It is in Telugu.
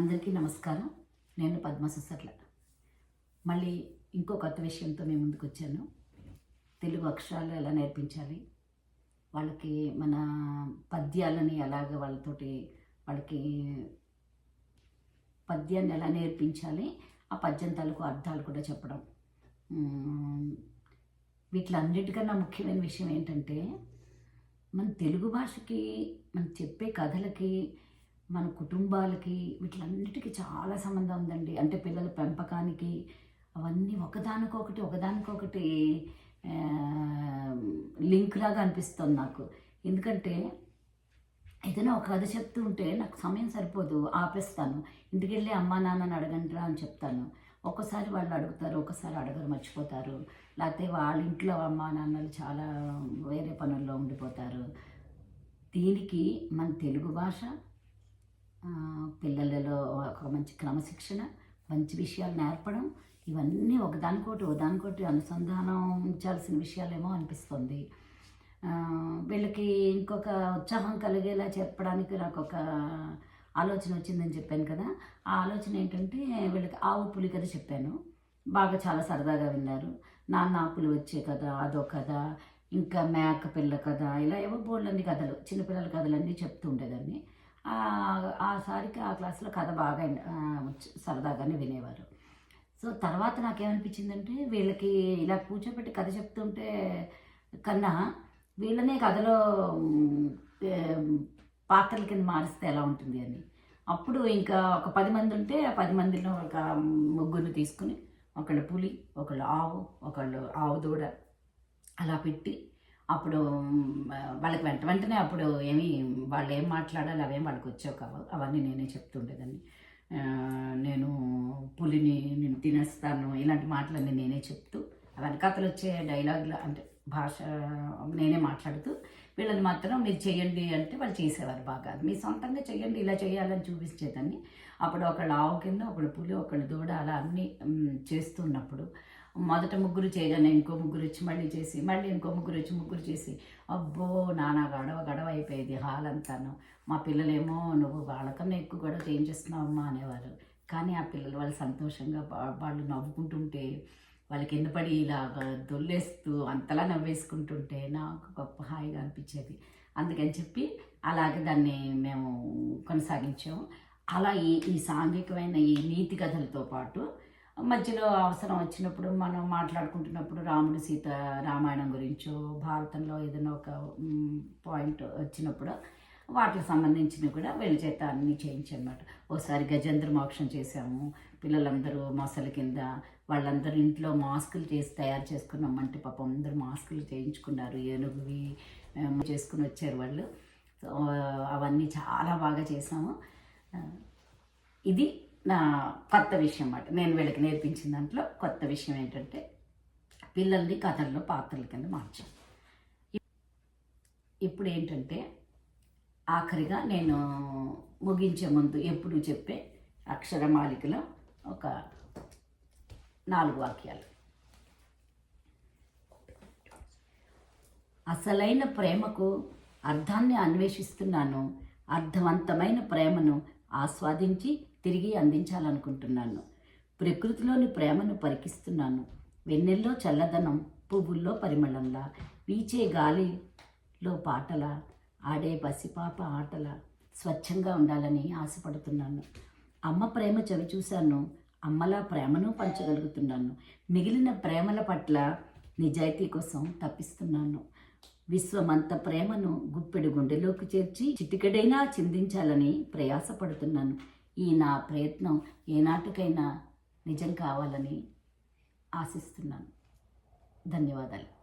అందరికీ నమస్కారం. నేను పద్మ సుసర్ల. మళ్ళీ ఇంకో కొత్త విషయంతో మేము ముందుకు వచ్చాను. తెలుగు అక్షరాలు ఎలా నేర్పించాలి? వాళ్ళకి మన పద్యాలని ఎలాగ వాళ్ళతోటి వాళ్ళకి పద్యాన్ని ఎలా నేర్పించాలి? ఆ పద్యం తాలూకు అర్థాలు కూడా చెప్పడం. వీటిలన్నిటికన్నా ముఖ్యమైన విషయం ఏంటంటే మన తెలుగు భాషకి మనం చెప్పే కథలకి మన కుటుంబాలకి వీటిలన్నిటికీ చాలా సంబంధం ఉందండి. అంటే పిల్లల పెంపకానికి అవన్నీ ఒకదానికొకటి ఒకదానికొకటి లింక్ లాగా అనిపిస్తుంది నాకు. ఎందుకంటే ఏదైనా ఒక కథ చెప్తూ ఉంటే నాకు సమయం సరిపోదు ఆపేస్తాను. ఇంటికి వెళ్ళి అమ్మా నాన్నని అడగండిరా అని చెప్తాను. ఒక్కసారి వాళ్ళు అడుగుతారు ఒక్కసారి అడగరు మర్చిపోతారు. లేకపోతే వాళ్ళ ఇంట్లో అమ్మా నాన్నలు చాలా వేరే పనుల్లో ఉండిపోతారు. దీనికి మన తెలుగు భాష పిల్లలలో ఒక మంచి క్రమశిక్షణ మంచి విషయాలు నేర్పడం ఇవన్నీ ఒకదానికోటి ఒకదానికోటి అనుసంధానించాల్సిన విషయాలేమో అనిపిస్తుంది. వీళ్ళకి ఇంకొక ఉత్సాహం కలిగేలా చెప్పడానికి నాకు ఒక ఆలోచన వచ్చిందని చెప్పాను కదా. ఆ ఆలోచన ఏంటంటే వీళ్ళకి ఆవు పులి కథ చెప్పాను. బాగా చాలా సరదాగా విన్నారు. నాన్న ఆపులు వచ్చే కథ అదో కథ ఇంకా మేక పిల్ల కథ ఇలా ఏవో బోళ్ళన్ని కథలు చిన్నపిల్లల కథలన్నీ చెప్తూ ఉండేదాన్ని. ఆ- ఆ సారికి ఆ క్లాస్లో కథ బాగా వచ్చి- సరదాగానే వినేవారు. సో తర్వాత నాకేమనిపించిందంటే వీళ్ళకి ఇలా కూర్చోబెట్టి కథ చెప్తుంటే కన్నా వీళ్ళనే కథలో పాత్రల కింద మారిస్తే ఎలా ఉంటుంది అని. అప్పుడు ఇంకా ఒక పది మంది ఉంటే ఆ పది మందిలో ఒక ముగ్గురు తీసుకుని ఒకళ్ళు పులి ఒకళ్ళు ఆవు ఒకళ్ళు ఆవు దూడ అలా పెట్టి అప్పుడు వాళ్ళకి వెంట వెంటనే అప్పుడు ఏమి వాళ్ళు ఏం మాట్లాడాలి అవేం వాళ్ళకి వచ్చావు కావు అవన్నీ నేనే చెప్తుండేదాన్ని. నేను పులిని నేను తినేస్తాను ఇలాంటి మాటలన్నీ నేనే చెప్తూ వెనకాతలు వచ్చే డైలాగులు అంటే భాష నేనే మాట్లాడుతూ వీళ్ళని మాత్రం మీరు చేయండి అంటే వాళ్ళు చేసేవారు బాగా. మీ సొంతంగా చేయండి ఇలా చేయాలని చూపించేదాన్ని. అప్పుడు ఒకళ్ళు ఆవు కింద ఒకళ్ళు పులి ఒకళ్ళు దూడ అలా అన్నీ చేస్తున్నప్పుడు మొదట ముగ్గురు చేయగానే ఇంకో ముగ్గురు వచ్చి మళ్ళీ చేసి మళ్ళీ ఇంకో ముగ్గురు వచ్చి ముగ్గురు చేసి అబ్బో నానా గడవ గడవ అయిపోయేది హాల్ అంతాను మా పిల్లలేమో నువ్వు వాళ్ళకన్నా ఎక్కువ గొడవ చేయించేస్తున్నావమ్మా అనేవారు కానీ ఆ పిల్లలు వాళ్ళు సంతోషంగా వాళ్ళు నవ్వుకుంటుంటే వాళ్ళ కింద పడి ఇలాగా దొల్లేస్తూ అంతలా నవ్వేసుకుంటుంటే నాకు గొప్ప హాయిగా అనిపించేది. అందుకని చెప్పి అలాగే దాన్ని మేము కొనసాగించాము. అలా ఈ ఈ సాంఘికమైన ఈ నీతి కథలతో పాటు మధ్యలో అవసరం వచ్చినప్పుడు మనం మాట్లాడుకుంటున్నప్పుడు రాముడు సీత రామాయణం గురించో భారతంలో ఏదైనా ఒక పాయింట్ వచ్చినప్పుడు వాటికి సంబంధించినవి కూడా వీళ్ళ చేత అన్నీ చేయించన్నమాట. ఓసారి గజేంద్ర మోక్షం చేసాము పిల్లలందరూ మొసల కింద వాళ్ళందరూ ఇంట్లో మాస్కులు చేసి తయారు చేసుకున్నామంటే పాపం అందరూ మాస్కులు చేయించుకున్నారు ఏనుగువి చేసుకుని వచ్చారు వాళ్ళు. అవన్నీ చాలా బాగా చేసాము ఇది నా కొత్త విషయం అన్నమాట. నేను వీళ్ళకి నేర్పించిన దాంట్లో కొత్త విషయం ఏంటంటే పిల్లల్ని కథల్లో పాత్రల కింద మార్చాను ఇప్పుడు ఏంటంటే ఆఖరిగా నేను ముగించే ముందు ఎప్పుడు చెప్పే అక్షరమాలికలో ఒక నాలుగు వాక్యాలు. అసలైన ప్రేమకు అర్థాన్ని అన్వేషిస్తున్నాను అర్థవంతమైన ప్రేమను ఆస్వాదించి తిరిగి అందించాలనుకుంటున్నాను. ప్రకృతిలోని ప్రేమను పరికిస్తున్నాను. వెన్నెల్లో చల్లదనం పువ్వుల్లో పరిమళంలా వీచే గాలిలో పాటల ఆడే పసిపాప ఆటల స్వచ్ఛంగా ఉండాలని ఆశపడుతున్నాను. అమ్మ ప్రేమ చవి చూశాను. అమ్మలా ప్రేమను పంచగలుగుతున్నాను. మిగిలిన ప్రేమల పట్ల నిజాయితీ కోసం తప్పిస్తున్నాను. విశ్వమంత ప్రేమను గుప్పెడు గుండెలోకి చేర్చి చిటికెడైనా చిందించాలని ప్రయాసపడుతున్నాను. ఈ నా ప్రయత్నం ఏనాటికైనా నిజం కావాలని ఆశిస్తున్నాను. ధన్యవాదాలు.